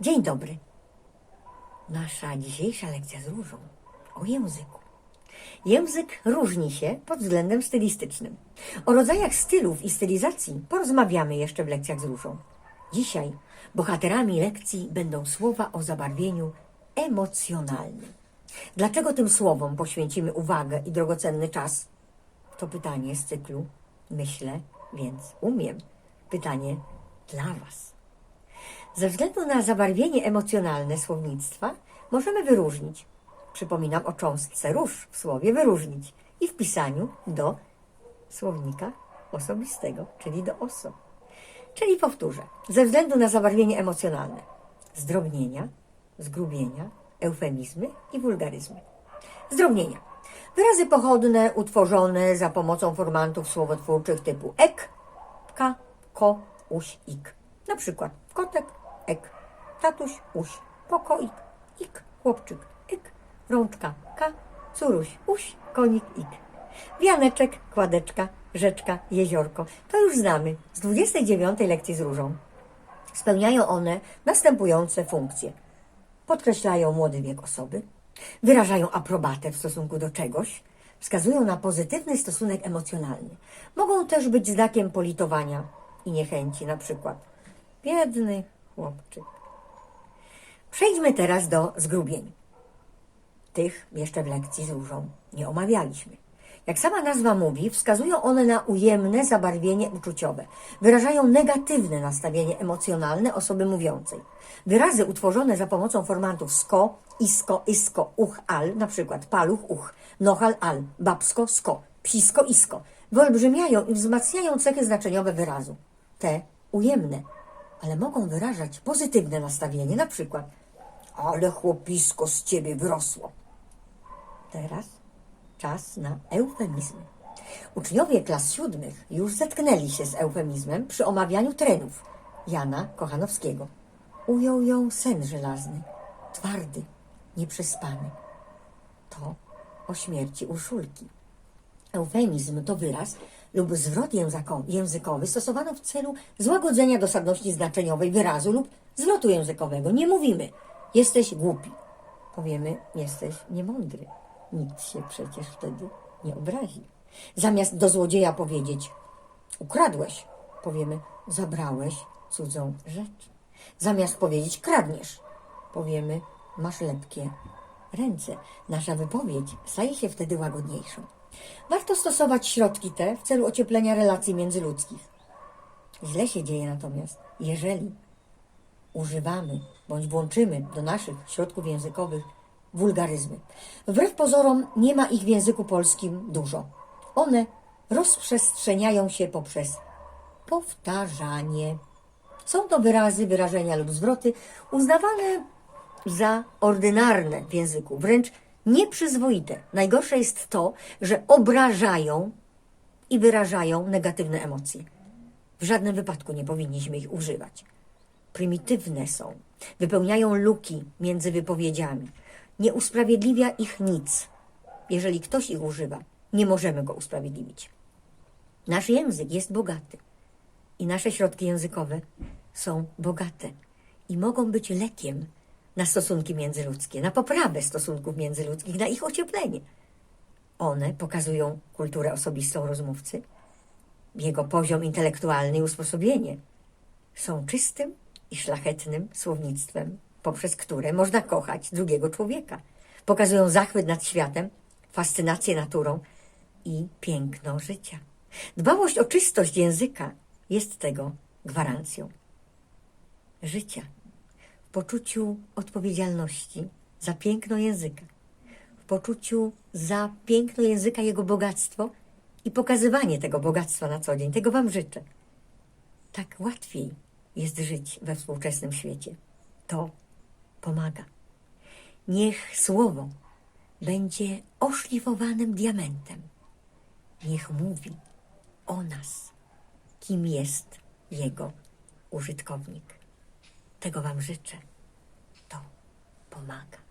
Dzień dobry. Nasza dzisiejsza lekcja z różą o języku. Język różni się pod względem stylistycznym. O rodzajach stylów i stylizacji porozmawiamy jeszcze w lekcjach z różą. Dzisiaj bohaterami lekcji będą słowa o zabarwieniu emocjonalnym. Dlaczego tym słowom poświęcimy uwagę i drogocenny czas? To pytanie z cyklu Myślę, więc umiem. Pytanie dla Was. Ze względu na zabarwienie emocjonalne słownictwa możemy wyróżnić. Przypominam o cząstce róż w słowie wyróżnić i w pisaniu do słownika osobistego, czyli do oso. Czyli powtórzę, ze względu na zabarwienie emocjonalne, zdrobnienia, zgrubienia, eufemizmy i wulgaryzmy. Zdrobnienia. Wyrazy pochodne utworzone za pomocą formantów słowotwórczych typu ek, ka, ko, uś, ik. Na przykład kotek, ek, tatuś, uś, pokoik, ik, chłopczyk, ik, rączka, ka, curuś, uś, konik, ik. Wianeczek, kładeczka, rzeczka, jeziorko. To już znamy z 29 lekcji z różą. Spełniają one następujące funkcje. Podkreślają młody wiek osoby, wyrażają aprobatę w stosunku do czegoś, wskazują na pozytywny stosunek emocjonalny. Mogą też być znakiem politowania i niechęci, na przykład biedny chłopczyk. Przejdźmy teraz do zgrubień. Tych jeszcze w lekcji z różą nie omawialiśmy. Jak sama nazwa mówi, wskazują one na ujemne zabarwienie uczuciowe. Wyrażają negatywne nastawienie emocjonalne osoby mówiącej. Wyrazy utworzone za pomocą formantów sko, isko, isko, uch, al, na przykład paluch, uch, nochal, al, babsko, sko, psisko, isko, wyolbrzymiają i wzmacniają cechy znaczeniowe wyrazu. Te ujemne, ale mogą wyrażać pozytywne nastawienie, na przykład ale chłopisko z ciebie wyrosło. Teraz czas na eufemizmy. Uczniowie klas siódmych już zetknęli się z eufemizmem przy omawianiu trenów Jana Kochanowskiego. Ujął ją sen żelazny, twardy, nieprzespany. To o śmierci Urszulki. Eufemizm to wyraz lub zwrot języko- językowy stosowany w celu złagodzenia dosadności znaczeniowej wyrazu lub zwrotu językowego. Nie mówimy jesteś głupi. Powiemy jesteś niemądry. Nikt się przecież wtedy nie obrazi. Zamiast do złodzieja powiedzieć ukradłeś, powiemy zabrałeś cudzą rzecz. Zamiast powiedzieć kradniesz, powiemy masz lepkie ręce. Nasza wypowiedź staje się wtedy łagodniejszą. Warto stosować środki te w celu ocieplenia relacji międzyludzkich. Źle się dzieje natomiast, jeżeli używamy bądź włączymy do naszych środków językowych wulgaryzmy. Wbrew pozorom nie ma ich w języku polskim dużo. One rozprzestrzeniają się poprzez powtarzanie. Są to wyrazy, wyrażenia lub zwroty uznawane za ordynarne w języku, wręcz nieprzyzwoite. Najgorsze jest to, że obrażają i wyrażają negatywne emocje. W żadnym wypadku nie powinniśmy ich używać. Prymitywne są, wypełniają luki między wypowiedziami. Nie usprawiedliwia ich nic. Jeżeli ktoś ich używa, nie możemy go usprawiedliwić. Nasz język jest bogaty i nasze środki językowe są bogate i mogą być lekiem na stosunki międzyludzkie, na poprawę stosunków międzyludzkich, na ich ocieplenie. One pokazują kulturę osobistą rozmówcy, jego poziom intelektualny i usposobienie. Są czystym i szlachetnym słownictwem, poprzez które można kochać drugiego człowieka. Pokazują zachwyt nad światem, fascynację naturą i piękno życia. Dbałość o czystość języka jest tego gwarancją. Życia w poczuciu odpowiedzialności za piękno języka, w poczuciu za piękno języka, jego bogactwo i pokazywanie tego bogactwa na co dzień. Tego Wam życzę. Tak łatwiej jest żyć we współczesnym świecie. To pomaga. Niech słowo będzie oszlifowanym diamentem. Niech mówi o nas, kim jest jego użytkownik. Tego Wam życzę. To pomaga.